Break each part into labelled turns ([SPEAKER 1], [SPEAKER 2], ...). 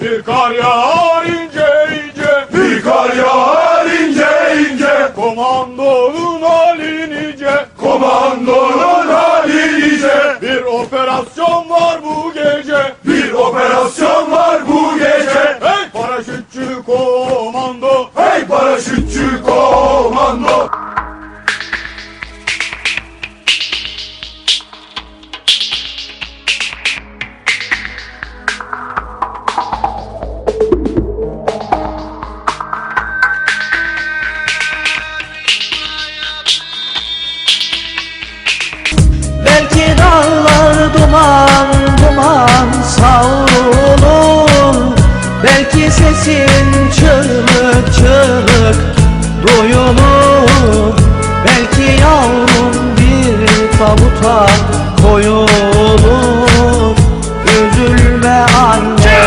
[SPEAKER 1] Bir kar yağar ince ince.
[SPEAKER 2] Bir kar yağar ince ince.
[SPEAKER 1] Komandonun hali nice.
[SPEAKER 2] Komandonun
[SPEAKER 3] koyulur Üzülme anne.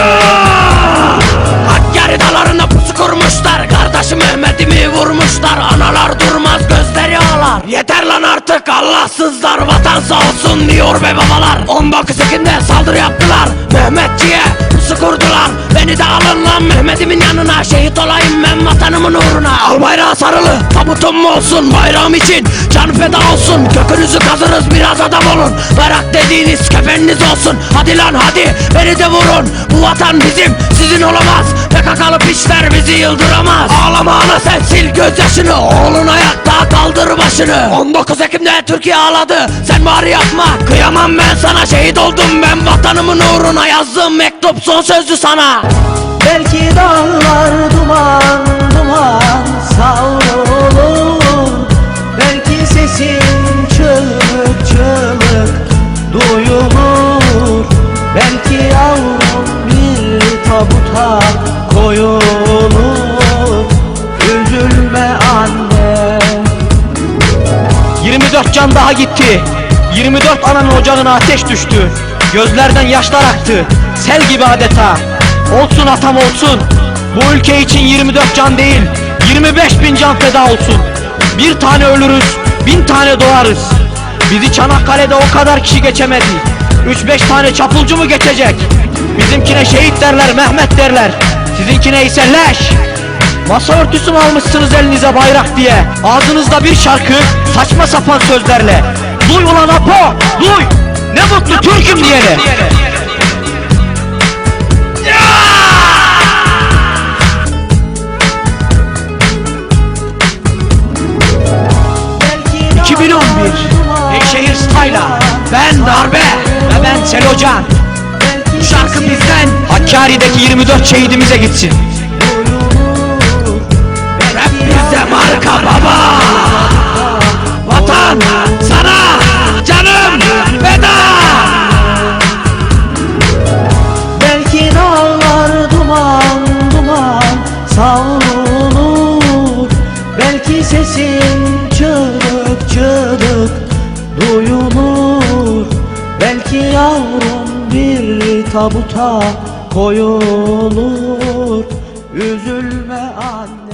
[SPEAKER 4] Hakkari dağlarına pusu kurmuşlar Kardeşim Mehmet'imi vurmuşlar. Analar durmaz gözleri ağlar. Yeter lan artık Allahsızlar Vatan sağ olsun diyor be babalar. 19 Ekim'de saldırı yaptılar. Mehmetçiye pusu kurdular. Beni de alın lan Mehmet'imin yanına Şehit olayım ben vatanımın uğruna. Al bayrağı sarılı. Tabutum mu olsun Bayrağım için can feda olsun. Kökünüzü kazırız biraz adam olun. Bayrak dediğiniz kefeniniz olsun. Hadi lan hadi. Beni de vurun. Bu vatan bizim sizin olamaz. PKK'lı piçler bizi yıldıramaz. Ağlama ana sen sil gözyaşını. Oğlun ayakta kaldır başını. 19 Ekim'de Türkiye ağladı. Sen bari yapma. Kıyamam ben sana Şehit oldum ben. Vatanımın uğruna Yazdığım mektup son sözlü sana.
[SPEAKER 3] Belki dağlar duman tabuta koyulur Üzülme anne.
[SPEAKER 5] 24 can daha gitti. 24 ananın ocağına ateş düştü. Gözlerden yaşlar aktı. Sel gibi adeta. Olsun atam olsun. Bu ülke için 24 can değil 25 bin can feda olsun. Bir tane ölürüz Bin tane doğarız. Bizi Çanakkale'de o kadar kişi geçemedi. 3-5 tane çapulcu mu geçecek Bizimkine şehit derler Mehmet derler. Sizinkine ise leş. Masa örtüsü almışsınız elinize bayrak diye? Ağzınızda bir şarkı saçma sapan sözlerle. Duy ulan Apo duy. Ne mutlu Türk'üm diyene.
[SPEAKER 3] Belki
[SPEAKER 5] 2011 Beyşehir Style'a Ben Darbe ve ben Selocan Şarkı bizden Hakkari'deki 24 şehidimize gitsin.
[SPEAKER 4] Rap bizde marka baba. Vatan sana canım feda
[SPEAKER 3] Belki dağlar duman duman savrulur. Belki sesin çığlık çığlık duyulur. Belki yavrum tabuta koyulur. Üzülme anne